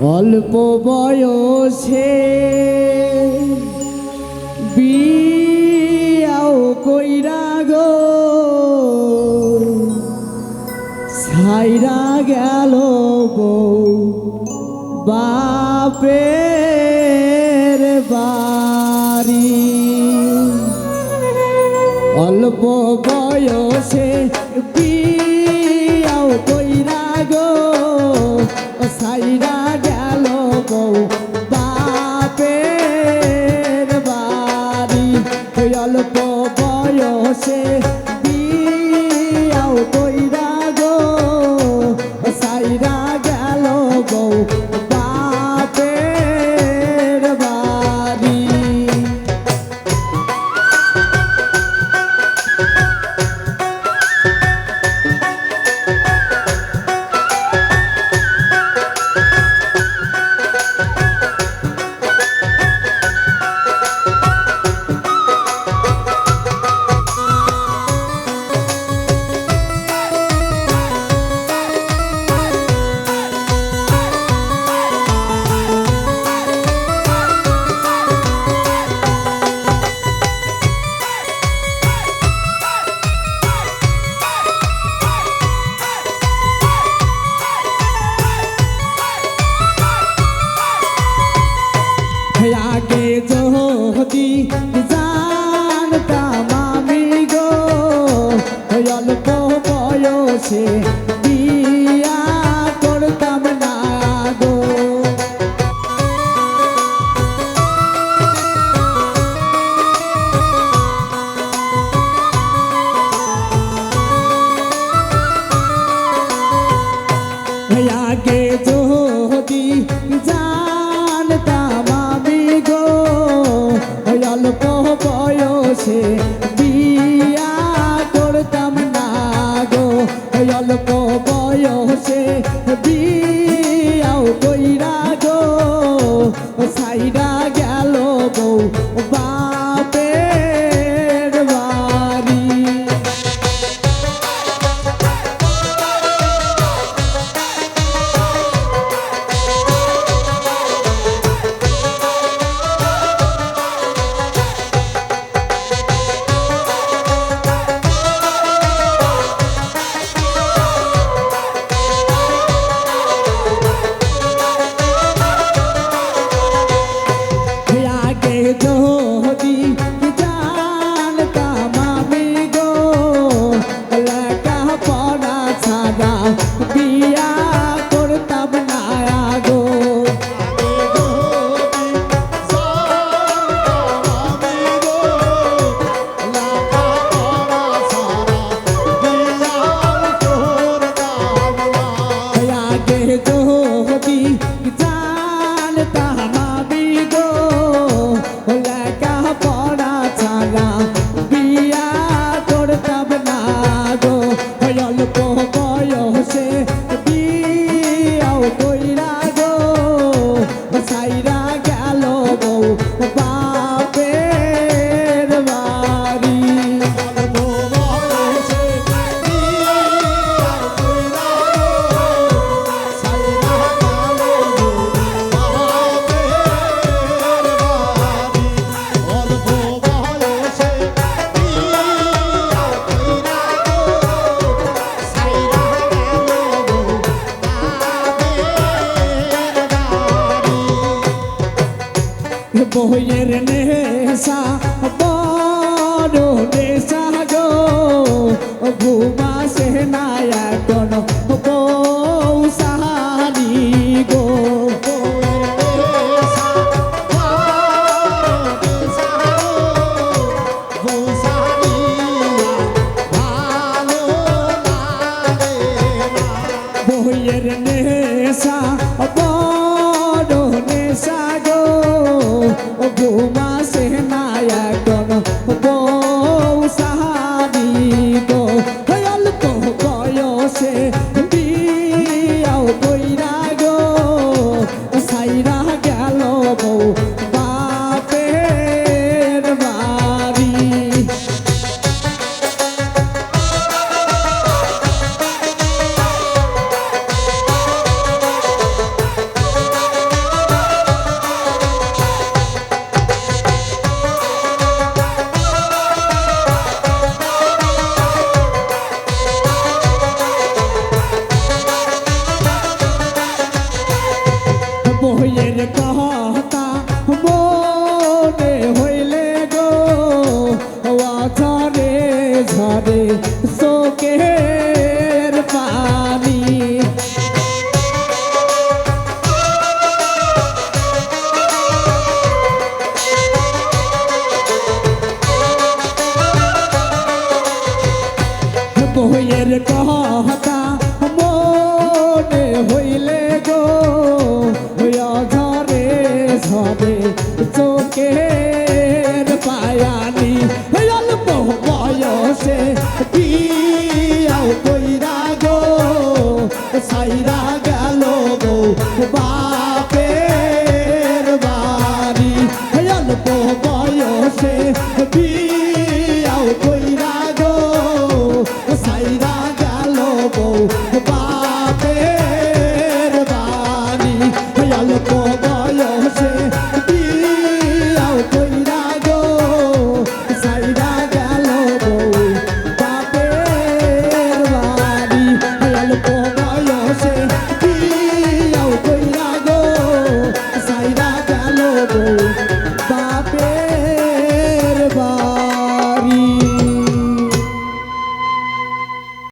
অল্প বয়সে বিয়াও কইরা গো। ছাইরা গেল বউ বাপের বাড়ি। অল্প বয়সে say কাছে বিয়া করতাম না গো। আগে যদি জানতাম আমি গো অল্প বয়সে বিয়া অল্প বয়সে বিয়াও কইরা গো সাইরা গেল বউ বা boyer nesa, bado nesa go. বইয়ের কহ